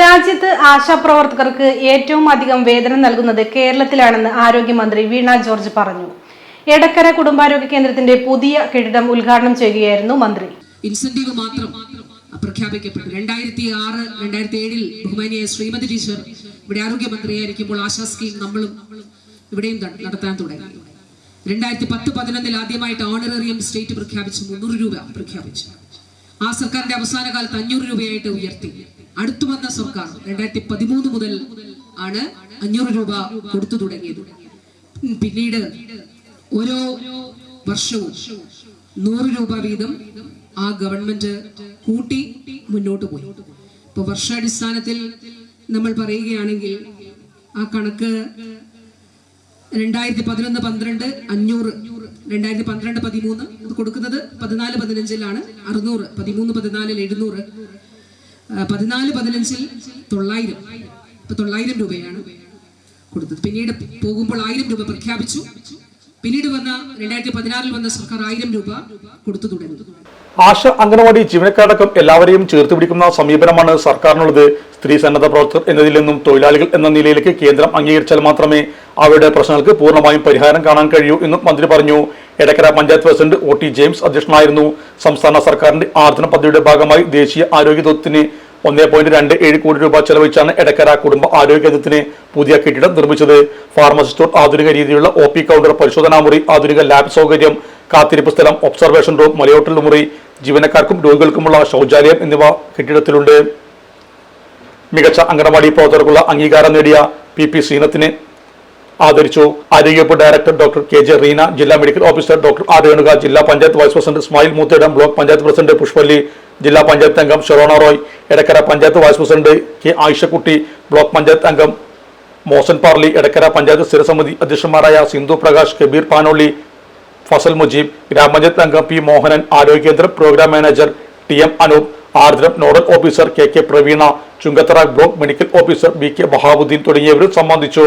രാജ്യത്ത് ആശാപ്രവർത്തകർക്ക് ഏറ്റവും അധികം വേതനം നൽകുന്നത് കേരളത്തിലാണെന്ന് ആരോഗ്യമന്ത്രി വീണ ജോർജ് പറഞ്ഞു. എടക്കര കുടുംബാരോഗ്യ കേന്ദ്രത്തിന്റെ പുതിയ കെട്ടിടം ഉദ്ഘാടനം ചെയ്യുകയായിരുന്നു മന്ത്രി. ഇൻസെന്റീവ് മാത്രം പ്രഖ്യാപിക്കപ്പെട്ടു രണ്ടായിരത്തി ആറ് രണ്ടായിരത്തി ഏഴിൽ ബഹുമാനിയായ ശ്രീമതി ടീച്ചർ ഇവിടെ ആരോഗ്യമന്ത്രിയായിരിക്കുമ്പോൾ ആശാ സ്കീം നമ്മളും ഇവിടെയും നടത്താൻ തുടങ്ങി. രണ്ടായിരത്തി പത്ത് പതിനൊന്നിൽ ആദ്യമായിട്ട് ഓണറേറിയം സ്റ്റേറ്റ് പ്രഖ്യാപിച്ചു മുന്നൂറ് രൂപ പ്രഖ്യാപിച്ചു. ആ സർക്കാരിന്റെ അവസാന കാലത്ത് അഞ്ഞൂറ് രൂപയായിട്ട് ഉയർത്തി. അടുത്തു വന്ന സർക്കാർ രണ്ടായിരത്തി പതിമൂന്ന് മുതൽ ആണ് അഞ്ഞൂറ് രൂപ കൊടുത്തു തുടങ്ങിയത്. പിന്നീട് ഓരോ വർഷവും നൂറ് രൂപ വീതം ആ ഗവൺമെന്റ് കൂട്ടി മുന്നോട്ട് പോയി. ഇപ്പൊ വർഷാടിസ്ഥാനത്തിൽ നമ്മൾ പറയുകയാണെങ്കിൽ ആ കണക്ക് രണ്ടായിരത്തി പതിനൊന്ന് പന്ത്രണ്ട് അഞ്ഞൂറ് രണ്ടായിരത്തി പന്ത്രണ്ട് പതിമൂന്ന് കൊടുക്കുന്നത് പതിനാല് പതിനഞ്ചിലാണ് അറുന്നൂറ് പതിമൂന്ന് പതിനാലിൽ എഴുന്നൂറ്. പതിനാല് പതിനഞ്ചിൽ തൊള്ളായിരം. ഇപ്പൊ തൊള്ളായിരം രൂപയാണ് കൊടുത്തത്. പിന്നീട് പോകുമ്പോൾ ആയിരം രൂപ പ്രഖ്യാപിച്ചു. പിന്നീട് വന്ന രണ്ടായിരത്തി പതിനാറിൽ വന്ന സർക്കാർ ആയിരം രൂപ കൊടുത്തു തുടങ്ങി ആശ അംഗനവാടി ജീവനക്കാരടക്കം എല്ലാവരെയും ചേർത്ത് പിടിക്കുന്ന സമീപനമാണ് സർക്കാരിനുള്ളത്. സ്ത്രീ സന്നദ്ധ പ്രവർത്തകർ എന്നതിൽ നിന്നും തൊഴിലാളികൾ എന്ന നിലയിലേക്ക് കേന്ദ്രം അംഗീകരിച്ചാൽ മാത്രമേ അവരുടെ പ്രശ്നങ്ങൾക്ക് പൂർണമായും പരിഹാരം കാണാൻ കഴിയൂ എന്നും മന്ത്രി പറഞ്ഞു. Edakkara panchayat president O T James അധ്യക്ഷനായിരുന്നു. സംസ്ഥാന സർക്കാരിന്റെ ആർദ്ദന പദ്ധതിയുടെ ഭാഗമായി ദേശീയ ആരോഗ്യ ദൗത്യത്തിന് ഒന്നേ പോയിന്റ് രണ്ട് ഏഴ് കോടി രൂപ ചെലവഴിച്ചാണ് എടക്കര കുടുംബ ആരോഗ്യ കേന്ദ്രത്തിന് പുതിയ കെട്ടിടം നിർമ്മിച്ചത്. ഫാർമസി സ്റ്റോർ ആധുനിക രീതിയിലുള്ള ഒ പി കൗണ്ടർ പരിശോധനാ മുറി ആധുനിക ലാബ് സൗകര്യം കാത്തിരിപ്പ് സ്ഥലം ഒബ്സർവേഷൻ റൂം മലയോട്ടൽ മുറി ജീവനക്കാർക്കും രോഗികൾക്കുമുള്ള ശൗചാലയം എന്നിവ കെട്ടിടത്തിലുണ്ട്. മികച്ച അംഗനവാടി പ്രവർത്തകർക്കുള്ള അംഗീകാരം നേടിയ പി പി സീനത്തിനെ ആദരിച്ചു. ആരോഗ്യവകുപ്പ് director doctor K J Reena ജില്ലാ medical officer doctor R Renuka ജില്ലാ panchayat vice president Ismail Moothedam block panchayat president Pushpalli ജില്ലാ പഞ്ചായത്ത് അംഗം Sherona Roy Edakkara panchayat vice president K Ayishakutty block panchayat അംഗം മോസൻ പാർലി എടക്കര പഞ്ചായത്ത് സ്ഥിരസമിതി അധ്യക്ഷന്മാരായ സിന്ധു പ്രകാശ് കബീർ പാനോളി ഫസൽ മുജീബ് ഗ്രാമപഞ്ചായത്ത് അംഗം പി മോഹനൻ ആരോഗ്യ കേന്ദ്ര program manager T M Anoop Aardram nodal officer K K Praveena Chungathara block medical officer B K Bahabuddin തുടങ്ങിയവരും സംബന്ധിച്ചു.